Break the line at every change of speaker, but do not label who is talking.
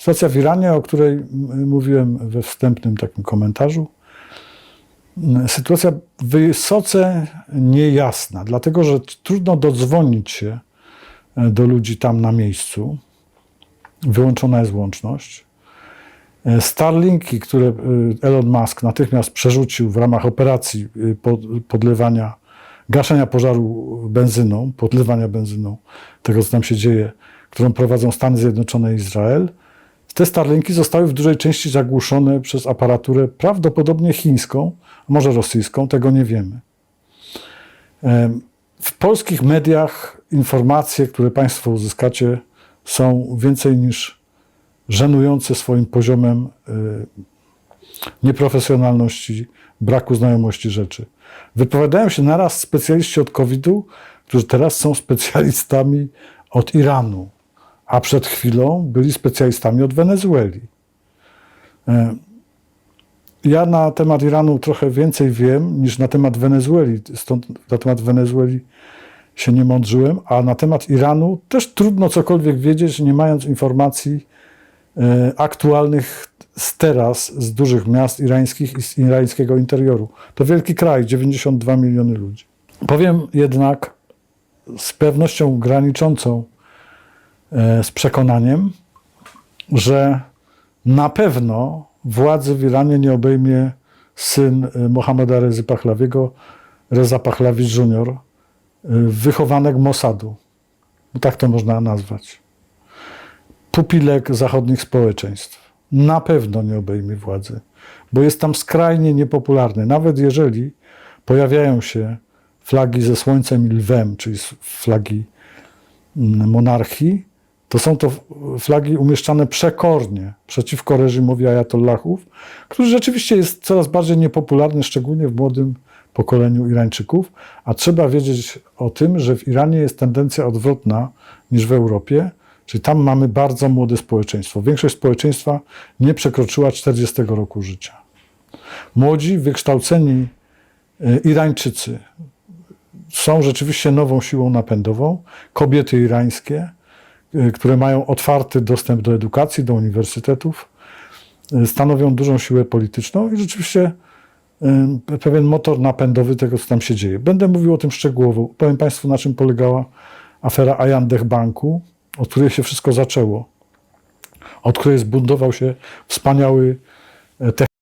Sytuacja w Iranie, o której mówiłem we wstępnym takim komentarzu, m, sytuacja wysoce niejasna, dlatego że trudno dodzwonić się e, do ludzi tam na miejscu. Wyłączona jest łączność. E, Starlinki, które e, Elon Musk natychmiast przerzucił w ramach operacji pod- podlewania, gaszenia pożaru benzyną, podlewania benzyną tego, co tam się dzieje, którą prowadzą Stany Zjednoczone i Izrael, te Starlinki zostały w dużej części zagłuszone przez aparaturę prawdopodobnie chińską, może rosyjską, tego nie wiemy. Em, W polskich mediach informacje, które Państwo uzyskacie, są więcej niż żenujące swoim poziomem y, nieprofesjonalności, braku znajomości rzeczy. Wypowiadają się naraz specjaliści od COVID-u, którzy teraz są specjalistami od Iranu, a przed chwilą byli specjalistami od Wenezueli. E, Ja na temat Iranu trochę więcej wiem niż na temat Wenezueli, stąd na temat Wenezueli się nie mądrzyłem, a na temat Iranu też trudno cokolwiek wiedzieć, nie mając informacji e, aktualnych z teraz, z dużych miast irańskich i z irańskiego interioru. To wielki kraj, 92 miliony ludzi. Powiem jednak z pewnością graniczącą z przekonaniem, że na pewno władzy w Iranie nie obejmie syn e, Mohammeda Rezy Pahlawiego, Reza Pahlavi Jr., e, wychowanek Mossadu. Tak to można nazwać. Pupilek zachodnich społeczeństw. Na pewno nie obejmie władzy, bo jest tam skrajnie niepopularny. Nawet jeżeli pojawiają się flagi ze słońcem i lwem, czyli flagi mm, monarchii, to są to flagi umieszczane przekornie przeciwko reżimowi ajatollahów, który rzeczywiście jest coraz bardziej niepopularny, szczególnie w młodym pokoleniu Irańczyków. A trzeba wiedzieć o tym, że w Iranie jest tendencja odwrotna niż w Europie, czyli tam mamy bardzo młode społeczeństwo. Większość społeczeństwa nie przekroczyła 40 roku życia. Młodzi, wykształceni e, Irańczycy są rzeczywiście nową siłą napędową. Kobiety irańskie, które mają otwarty dostęp do edukacji, do uniwersytetów, y, stanowią dużą siłę polityczną i rzeczywiście y, pewien motor napędowy tego, co tam się dzieje. Będę mówił o tym szczegółowo. Powiem Państwu, na czym polegała afera Ayandech Banku, od której się wszystko zaczęło, od której zbundował się wspaniały e,